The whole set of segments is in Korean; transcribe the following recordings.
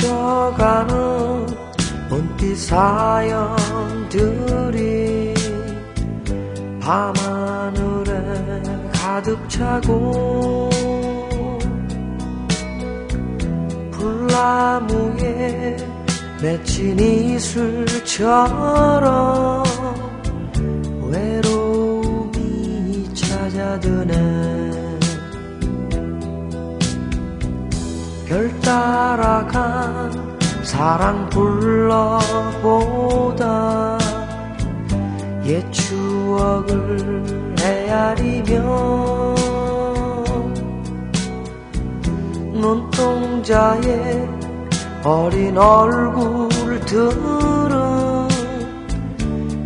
스쳐가는 문빛 사연들이 밤하늘에 가득 차고 불나무에 맺힌 이술처럼 외로움이 찾아드네. 별 따라간 사랑 불러보다 옛 추억을 헤아리며 눈동자에 어린 얼굴들은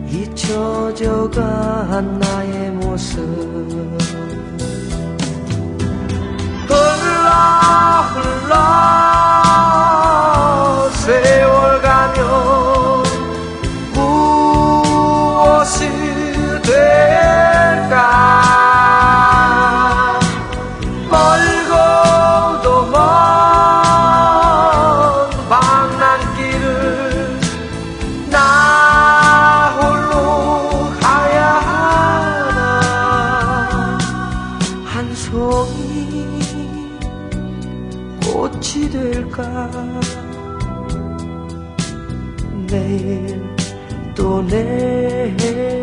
잊혀져간 나의 모습 한 송이 꽃이 될까? 내일 또 내일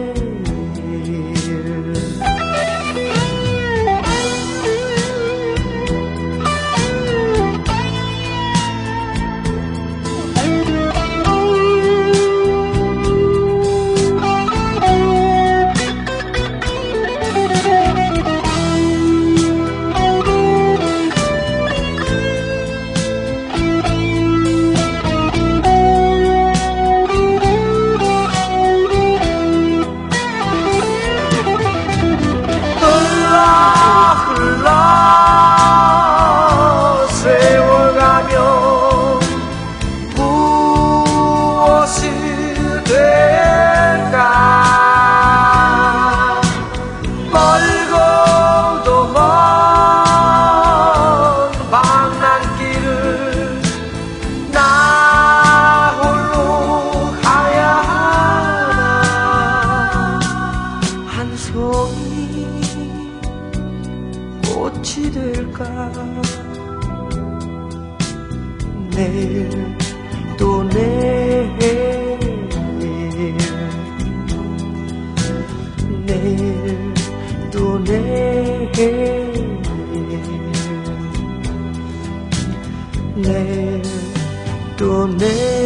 될까 내일 또 내일 내일 또 내일 내일 또 내일